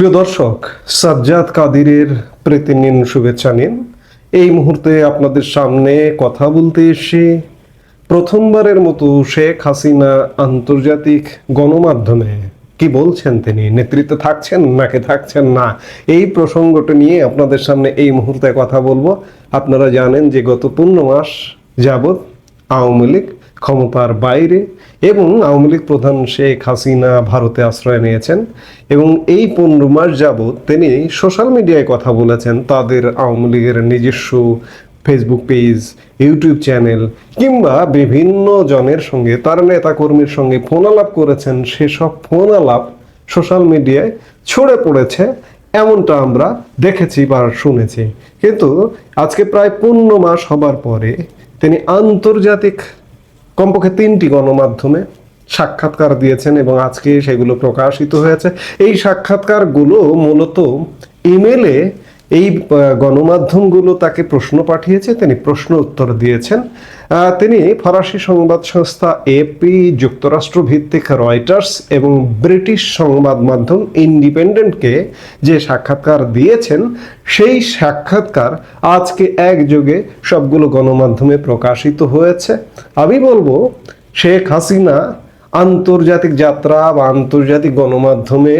প্রিয় দর্শক, সাজ্জাদ কাদিরের প্রীতি নিন শুভেচ্ছা নিন। এই মুহূর্তে আপনাদের সামনে কথা বলতে এসে প্রথমবারের মতো শেখ হাসিনা আন্তর্জাতিক গণমাধ্যমে কি বলছেন তিনি? নেতৃত্বে থাকছেন নাকি থাকছেন না? এই প্রসঙ্গটা নিয়ে আপনাদের সামনে এই মুহূর্তে কথা বলব। আপনারা জানেন যে গত পূর্ণ মাস যাবৎ আওয়ামী লীগ ক্ষমতার বাইরে এবং আওয়ামী লীগ প্রধান শেখ হাসিনা ভারতে আশ্রয় নিয়েছেন এবং এই পনেরো মাস যাবৎ তিনি সোশ্যাল মিডিয়ায় কথা বলেছেন তাদের আওয়ামী লীগের নিজস্ব ফেসবুক পেজ ইউটিউব চ্যানেল কিংবা বিভিন্ন জনের সঙ্গে, তার নেতাকর্মীর সঙ্গে ফোন আলাপ করেছেন। সেসব ফোন আলাপ সোশ্যাল মিডিয়ায় ছড়ে পড়েছে, এমনটা আমরা দেখেছি বা শুনেছি। কিন্তু আজকে প্রায় পনেরো মাস হবার পরে তিনি আন্তর্জাতিক কমপক্ষে তিনটি গণমাধ্যমে সাক্ষাৎকার দিয়েছেন এবং আজকে সেগুলো প্রকাশিত হয়েছে। এই সাক্ষাৎকারগুলো মূলত ইমেলে এই গণমাধ্যমগুলো তাকে প্রশ্ন পাঠিয়েছে, তিনি প্রশ্ন উত্তর দিয়েছেন। তিনি ফরাসি সংবাদ সংস্থা এপি যুক্তরাষ্ট্র ভিত্তিক রয়টার্স এবং ব্রিটিশ সংবাদ মাধ্যম ইন্ডিপেন্ডেন্টকে যে সাক্ষাৎকার দিয়েছেন, সেই সাক্ষাৎকার আজকে একযোগে সবগুলো গণমাধ্যমে প্রকাশিত হয়েছে। আমি বলব, শেখ হাসিনা আন্তর্জাতিক যাত্রা বা আন্তর্জাতিক গণমাধ্যমে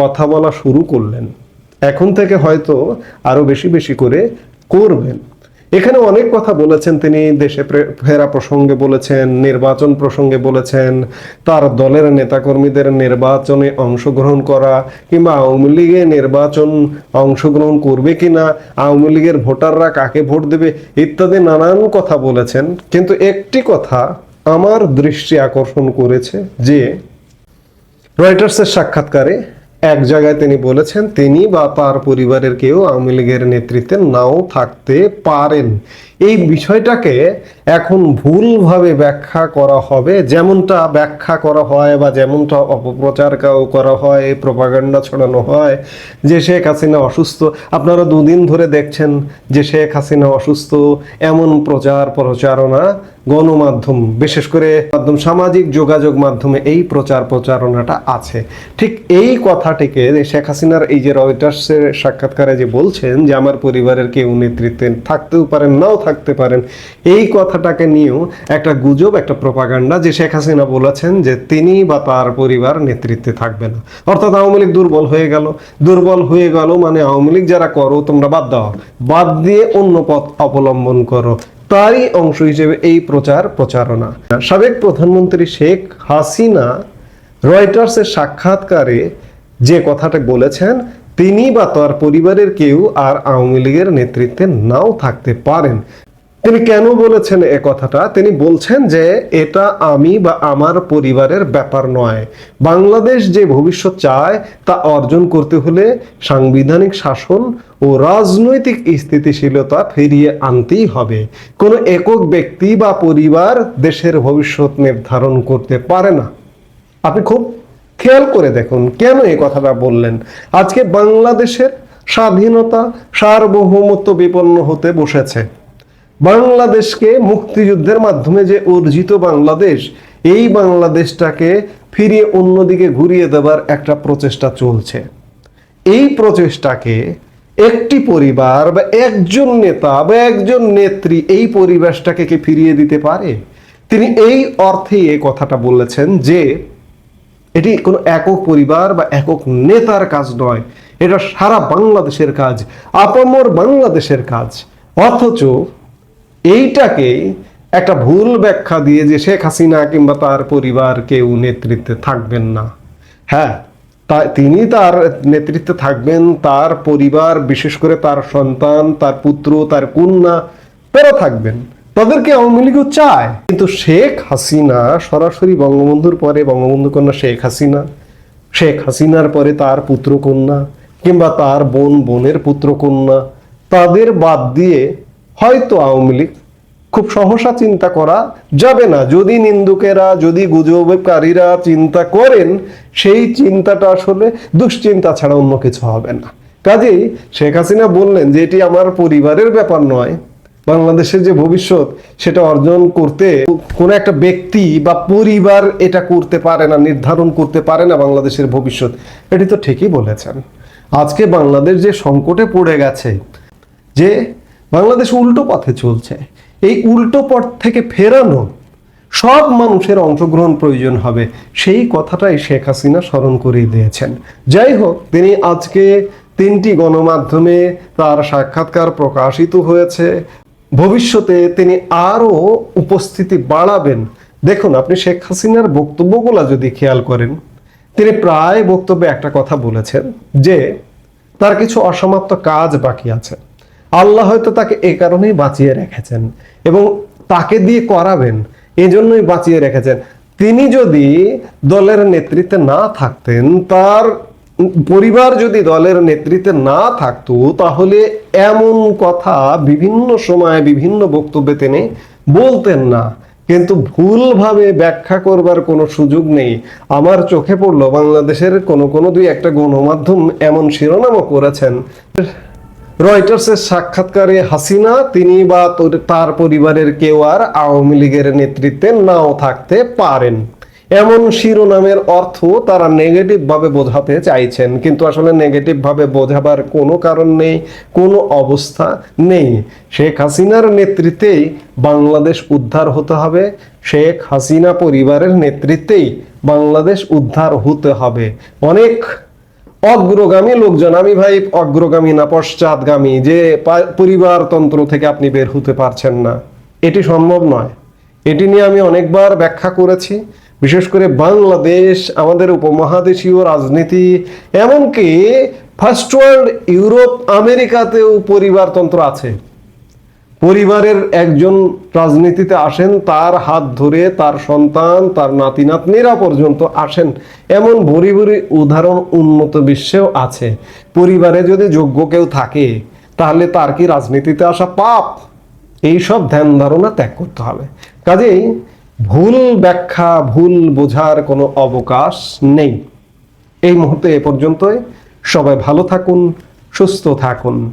কথা বলা শুরু করলেন। এখন থেকে হয়তো আরও বেশি বেশি করে করবেন। এখানে অনেক কথা বলেছেন তিনি, দেশে ফেরা প্রসঙ্গে বলেছেন, নির্বাচন প্রসঙ্গে বলেছেন, তার দলের নেতাকর্মীদের নির্বাচনে অংশগ্রহণ করা, কিংবা আওয়ামী লীগে নির্বাচন অংশগ্রহণ করবে কিনা, আওয়ামী লীগের ভোটাররা কাকে ভোট দেবে, ইত্যাদি নানান কথা বলেছেন। কিন্তু একটি কথা আমার দৃষ্টি আকর্ষণ করেছে যে, রয়টার্সের সাক্ষাৎকারে এক জায়গায় তিনি বলেছেন, তিনি বা তার পরিবারের কেউ আওয়ামী লীগের নেতৃত্বে নাও থাকতে পারেন। এই বিষয়টাকে এখন ভুলভাবে ব্যাখ্যা করা হবে। যেমনটা ব্যাখ্যা করা হয় বা যেমনটা অপপ্রচার করা হয় প্রপাগান্ডা ছড়ানো হয়, যে শেখ হাসিনা অসুস্থ। আপনারা দুদিন ধরে দেখছেন যে শেখ হাসিনা অসুস্থ, এমন প্রচার প্রচারণা গণমাধ্যম, বিশেষ করে মাধ্যম, সামাজিক যোগাযোগ মাধ্যমে এই প্রচার প্রচারণাটা আছে। ঠিক এই কথাটিকে শেখ হাসিনার এই যে রয়টার্সের সাক্ষাৎকারে যে বলছেন যে আমার পরিবারের কেউ নেতৃত্বে থাকতেও পারেন, নাও থাকতে পারেন, এই কথাটাকে নিয়েও একটা গুজব, একটা প্রপাগান্ডা যে শেখ হাসিনা বলেছেন যে তিনি বা তার পরিবার নেতৃত্বে থাকবে না। অর্থাৎ আওয়ামী লীগ দুর্বল হয়ে গেল। দুর্বল হয়ে গেল মানে আওয়ামী লীগ যারা করো, তোমরা বাদ দাও। বাদ দিয়ে অন্য পথ অবলম্বন করো। তারই অংশ হিসেবে এই প্রচার প্রচারণা। সাবেক প্রধানমন্ত্রী শেখ হাসিনা রয়টার্সের সাক্ষাৎকারে যে কথাটা বলেছেন, তিনি বা তার পরিবারের কেউ আর আওয়ামী লীগের নেতৃত্বে নাও থাকতে পারেন। তিনি কেন বলেছেন এ কথাটা? তিনি বলছেন যে এটা আমি বা আমার পরিবারের ব্যাপার নয়। বাংলাদেশ যে ভবিষ্যৎ চায় তা অর্জন করতে হলে সাংবিধানিক শাসন ও রাজনৈতিক স্থিতিশীলতা ফিরিয়ে আনতেই হবে। কোনো একক ব্যক্তি বা পরিবার দেশের ভবিষ্যৎ নির্ধারণ করতে পারে না। আপনি খুব খেয়াল করে দেখুন কেন এই কথাটা বললেন। আজকে বাংলাদেশের স্বাধীনতা সার্বভৌমত্ব বিপন্ন হতে বসেছে। বাংলাদেশকে মুক্তিযুদ্ধের মাধ্যমে যে অর্জিত বাংলাদেশ, এই বাংলাদেশটাকে ফিরিয়ে অন্যদিকে ঘুরিয়ে দেবার একটা প্রচেষ্টা চলছে। এই প্রচেষ্টাকে একটি পরিবার বা একজন নেতা বা একজন নেত্রী এই পরিবেশটাকে কি ফিরিয়ে দিতে পারে? তিনি এই অর্থে এই কথাটা বলেছেন যে, এটি কোনো একক পরিবার বা একক নেতার কাজ নয়। এটা সারা বাংলাদেশের কাজ, আপামর বাংলাদেশের কাজ। অথচ এইটাকে একটা ভুল ব্যাখ্যা দিয়ে যে শেখ হাসিনা কিংবা তার পরিবার কেউ নেতৃত্বে থাকবেন না। হ্যাঁ তা তিনি তার নেতৃত্বে থাকবেন, তার পরিবার, বিশেষ করে তার সন্তান, তার পুত্র, তার কন্যা, তারা থাকবেন। তাদেরকে আওয়ামী লীগও চায়। কিন্তু শেখ হাসিনা সরাসরি বঙ্গবন্ধুর পরে বঙ্গবন্ধু কন্যা শেখ হাসিনা, শেখ হাসিনার পরে তার পুত্র কন্যা কিংবা তার বোন, বোনের পুত্র কন্যা, তাদের বাদ দিয়ে হয়তো আওয়ামী লীগ খুব সহসা চিন্তা করা যাবে না। যদি নিন্দুকেরা, যদি গুজবকারীরা চিন্তা করেন, সেই চিন্তাটা আসলে দুশ্চিন্তা ছাড়া অন্য কিছু হবে না। কাজেই শেখ হাসিনা বললেন যে এটি আমার পরিবারের ব্যাপার নয়, বাংলাদেশের যে ভবিষ্যৎ সেটা অর্জন করতে কোনো একটা ব্যক্তি বা পরিবার এটা করতে পারে না, নির্ধারণ করতে পারে না বাংলাদেশের ভবিষ্যৎ। এটি তো ঠিকই বলেছেন। আজকে বাংলাদেশ যে সংকটে পড়ে গেছে, যে বাংলাদেশ উল্টো পথে চলছে। এই উল্টো পথ থেকে ফেরানো সব মানুষের অংশগ্রহণ প্রয়োজন হবে, সেই কথাটাই শেখ হাসিনা স্মরণ করিয়ে দিয়েছেন। যাই হোক, তিনি আজকে তিনটি গণমাধ্যমে তার সাক্ষাৎকার প্রকাশিত হয়েছে। ভবিষ্যতে তিনি আরও উপস্থিতি বাড়াবেন। দেখুন, আপনি শেখ হাসিনার বক্তব্যগুলো যদি খেয়াল করেন, তিনি প্রায় বক্তব্যে একটা কথা বলেছেন যে, তার কিছু অসমাপ্ত কাজ বাকি আছে। আল্লাহ হয়তো তাকে এই কারণেই বাঁচিয়ে রেখেছেন এবং তাকে দিয়ে করাবেন এই জন্যই বাঁচিয়ে রেখেছেন। তিনি যদি দলের নেতৃত্বে না থাকতেন, তার পরিবার যদি দলের নেতৃত্বে না থাকতো, তাহলে এমন কথা বিভিন্ন সময়ে বিভিন্ন বক্তব্যে তিনি বলতেন না। কিন্তু ভুলভাবে ব্যাখ্যা করবার কোনো সুযোগ নেই। আমার চোখে পড়ল, বাংলাদেশের কোনো কোনো দুই একটা গণমাধ্যম এমন শিরোনামও করেছেন। রয়টার্সের সাক্ষাৎকারে হাসিনা, তিনি বা তার পরিবারের কেউ আর আওয়ামী লীগের নেতৃত্বে নাও থাকতে পারেন। এমন শিরোনামের অর্থ তারা নেগেটিভ ভাবে বোঝাতে চাইছেন, কিন্তু আসলে নেগেটিভ ভাবে বোঝাবার কোনো কারণ নেই, কোনো অবস্থা নেই। শেখ হাসিনার নেতৃত্বেই বাংলাদেশ উদ্ধার হতে হবে, শেখ হাসিনা পরিবারের নেতৃত্বেই বাংলাদেশ উদ্ধার হতে হবে। অনেক অগ্রগামী লোকজন, আমি ভাই অগ্রগামী না, পশ্চাৎগামী, যে পরিবারতন্ত্র থেকে আপনি বের হতে পারছেন না। এটি সম্ভব নয়। এটি নিয়ে আমি অনেকবার ব্যাখ্যা করেছি। বিশেষ করে বাংলাদেশ, আমাদের উপমহাদেশীয় রাজনীতি, এমনকি ফার্স্ট ওয়ার্ল্ড ইউরোপ আমেরিকাতেও পরিবারতন্ত্র আছে। পরিবারের একজন রাজনীতিতে আসেন, তার হাত ধরে তার সন্তান, তার নাতি নাতনিরা পর্যন্ত আসেন। এমন ভরি ভরি উদাহরণ উন্নত বিশ্বেও আছে। পরিবারে যদি যোগ্য কেউ থাকে, তাহলে তার কি রাজনীতিতে আসা পাপ? এইসব ধ্যান ধারণা ত্যাগ করতে হবে। কাজেই ভুল ব্যাখ্যা, ভুল বোঝার কোনো অবকাশ নেই। এই মুহূর্তে এ পর্যন্তই। সবাই ভালো থাকুন, সুস্থ থাকুন।